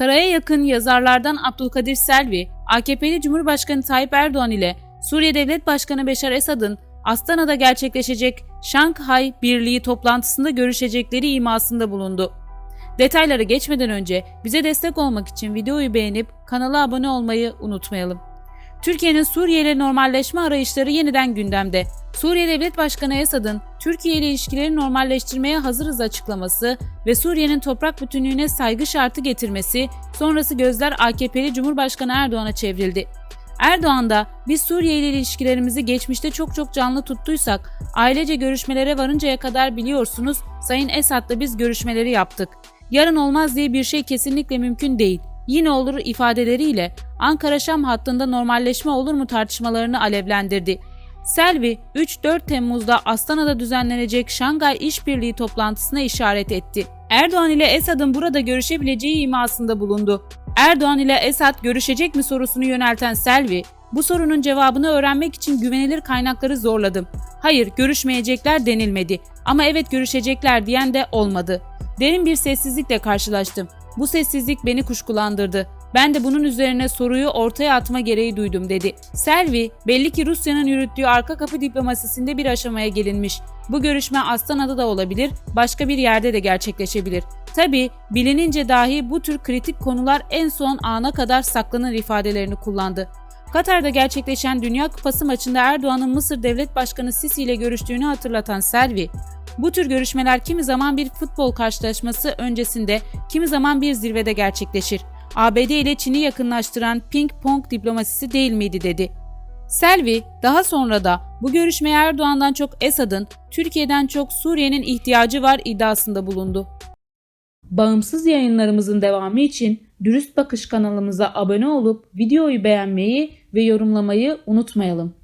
Saraya yakın yazarlardan Abdülkadir Selvi, AKP'li Cumhurbaşkanı Tayyip Erdoğan ile Suriye Devlet Başkanı Beşar Esad'ın Astana'da gerçekleşecek Şanghay Birliği toplantısında görüşecekleri imasında bulundu. Detaylara geçmeden önce bize destek olmak için videoyu beğenip kanala abone olmayı unutmayalım. Türkiye'nin Suriye ile normalleşme arayışları yeniden gündemde. Suriye Devlet Başkanı Esad'ın Türkiye ile ilişkileri normalleştirmeye hazırız açıklaması ve Suriye'nin toprak bütünlüğüne saygı şartı getirmesi sonrası gözler AKP'li Cumhurbaşkanı Erdoğan'a çevrildi. Erdoğan da biz Suriye ile ilişkilerimizi geçmişte çok çok canlı tuttuysak ailece görüşmelere varıncaya kadar biliyorsunuz Sayın Esad'la biz görüşmeleri yaptık. Yarın olmaz diye bir şey kesinlikle mümkün değil. Yine olur ifadeleriyle Ankara-Şam hattında normalleşme olur mu tartışmalarını alevlendirdi. Selvi 3-4 Temmuz'da Astana'da düzenlenecek Şangay İşbirliği toplantısına işaret etti. Erdoğan ile Esad'ın burada görüşebileceği imasında bulundu. Erdoğan ile Esad görüşecek mi sorusunu yönelten Selvi, bu sorunun cevabını öğrenmek için güvenilir kaynakları zorladım. Hayır, görüşmeyecekler denilmedi ama evet görüşecekler diyen de olmadı. Derin bir sessizlikle karşılaştım. Bu sessizlik beni kuşkulandırdı. Ben de bunun üzerine soruyu ortaya atma gereği duydum dedi. Selvi, belli ki Rusya'nın yürüttüğü arka kapı diplomasisinde bir aşamaya gelinmiş. Bu görüşme Astana'da da olabilir, başka bir yerde de gerçekleşebilir. Tabi bilinince dahi bu tür kritik konular en son ana kadar saklanır ifadelerini kullandı. Katar'da gerçekleşen Dünya Kupası maçında Erdoğan'ın Mısır Devlet Başkanı Sisi ile görüştüğünü hatırlatan Selvi, bu tür görüşmeler kimi zaman bir futbol karşılaşması öncesinde, kimi zaman bir zirvede gerçekleşir. ABD ile Çin'i yakınlaştıran ping pong diplomasisi değil miydi dedi. Selvi daha sonra da bu görüşmeye Erdoğan'dan çok Esad'ın, Türkiye'den çok Suriye'nin ihtiyacı var iddiasında bulundu. Bağımsız yayınlarımızın devamı için Dürüst Bakış kanalımıza abone olup videoyu beğenmeyi ve yorumlamayı unutmayalım.